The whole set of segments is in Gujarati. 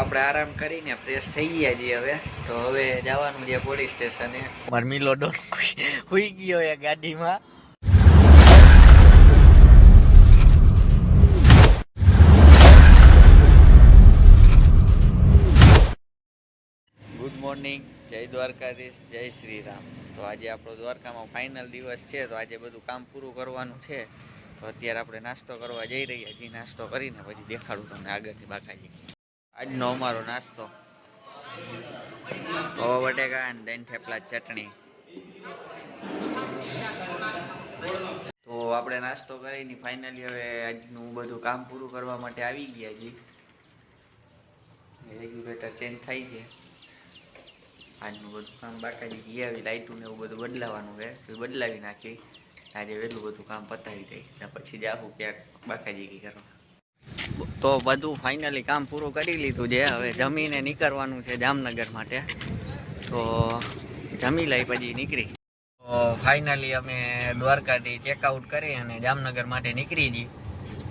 આપણે આરામ કરીને ફ્રેશ થઈ ગયા છીએ હવે. તો હવે જવાનું છે પોલીસ સ્ટેશને માર મિલો ડોન હોઈ ગયો એ ગાડીમાં. ગુડ મોર્નિંગ જય દ્વારકાધીશ, જય શ્રી રામ તો આજે આપણો દ્વારકામાં ફાઇનલ દિવસ છે, તો આજે બધું કામ પૂરું કરવાનું છે. તો અત્યારે આપણે નાસ્તો કરવા જઈ રહ્યા છીએ. નાસ્તો કરીને પછી દેખાડું તમને આગળથી બાકાજી. આજનો અમારો નાસ્તો. પૌવા બટેકા અને દહીં થેપલા ચટણી. તો આપણે નાસ્તો કરીને ફાઇનલી હવે આજનું બધું કામ પૂરું કરવા માટે આવી ગયા છીએ. રેગ્યુલેટર ચેન્જ થાય છે. આજનું બધું કામ બાકાજી ગયા આવી લાઇટું ને એવું બધું બદલાવાનું છે. બદલાવી નાખી. આજે વહેલું બધું કામ પતાવી દઈ. પછી જાહું ક્યાંક બાકાજી કરવા તો બધું ફાઇનલી કામ પૂરું કરી લીધું છે. હવે જમીને નીકળવાનું છે જામનગર માટે. તો જમી લઈ પછી નીકળી. તો ફાઇનલી અમે દ્વારકાથી ચેકઆઉટ કરી અને જામનગર માટે નીકળી જઈ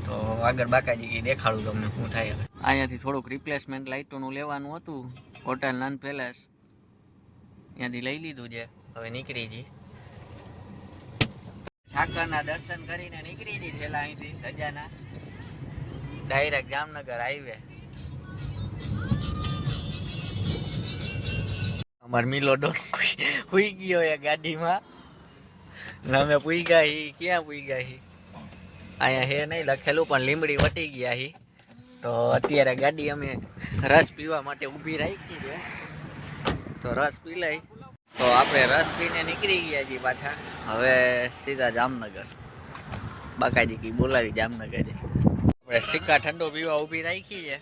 તો આગળ બાકાજી દેખાડું તમને શું થાય હવે. અહીંયાથી થોડુંક રિપ્લેસમેન્ટ લાઇટોનું લેવાનું હતું. હોટલ નન પેલેસ ત્યાંથી લઈ લીધું છે. હવે નીકળી જઈ ઠાકરના દર્શન કરીને નીકળી જઈ પેલા અહીંથી સજાના ડાયરેક્ટ જામનગર હાઈવે. અમાર મિલો ડોન હુઈ ગયો એ ગાડીમાં. ને અમે પૂઈ ગયા હી, ક્યાં પૂઈ ગયા હી? અહીંયા હે નહીં લખેલું, પણ લીમડી વટી ગયા હી. તો અત્યારે ગાડી અમે રસ પીવા માટે ઊભી રાખી છે. તો રસ પી લઈ. તો આપણે રસ પીને નીકળી ગયા છીએ પાછા. હવે સીધા જામનગર. બાકાજી કી બોલાવી જામનગર. આપણે સિક્કા ઠંડો પીવા ઊભી રાખી છે.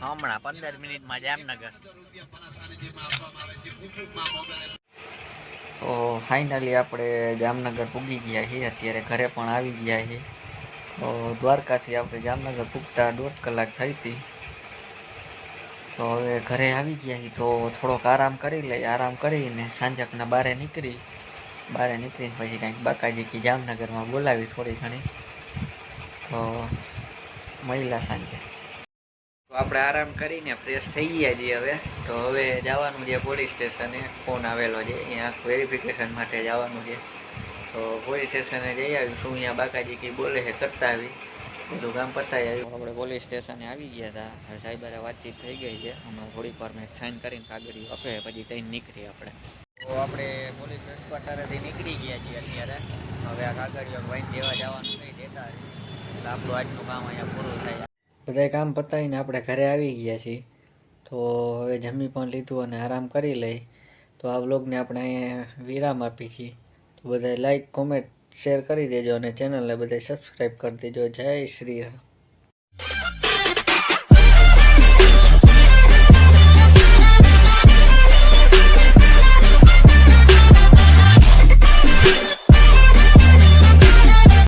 હમણાં પંદર મિનિટમાં જામનગર. તો ફાઇનલી આપણે જામનગર પૂગી ગયા છીએ. અત્યારે ઘરે પણ આવી ગયા છીએ. તો દ્વારકાથી આપણે જામનગર પૂગતા દોઢ કલાક થઈ હતી. તો હવે ઘરે આવી ગયા છીએ. તો થોડોક આરામ કરી લઈએ. આરામ કરીને સાંજકના બારે નીકળી. બારે નીકળીને પછી કાંઈક બાકાજી કે જામનગરમાં બોલાવી થોડી ઘણી. તો મહિલા સાંજે. આપણે આરામ કરીને ફ્રેશ થઈ ગયા છીએ હવે. તો હવે જવાનું છે પોલીસ સ્ટેશને ફોન આવેલો છે. અહીંયા વેરિફિકેશન માટે જવાનું છે. તો પોલીસ સ્ટેશને જઈ આવ્યું શું અહીંયા બાકાજી કંઈ બોલે છે કરતા આવી. બધું કામ પતાવી આવ્યું. આપણે પોલીસ સ્ટેશને આવી ગયા હતા. હવે વાતચીત થઈ ગઈ છે. હમણાં થોડીક વાર મેં સાઇન કરીને કાગળીઓ આપે, પછી કંઈ નીકળી આપણે. તો આપણે પોલીસ હેડક્વાર્ટરેથી નીકળી ગયા છીએ અત્યારે. હવે આ કાગળિયો વાઈન દેવા જવાનું નહીં દેતા એટલે આપણું આજનું કામ અહીંયા પૂરું થાય. બધા કામ પતાવીને આપણે ઘરે આવી ગયા છીએ. તો હવે જમી પણ લીધું અને આરામ કરી લઈ. તો આ વ્લોગને આપણે અહીંયા વિરામ આપી છીએ. તો બધાય લાઈક કોમેન્ટ શેર કરી દેજો અને ચેનલને બધાય સબસ્ક્રાઈબ કરી દેજો. જય શ્રી રામ.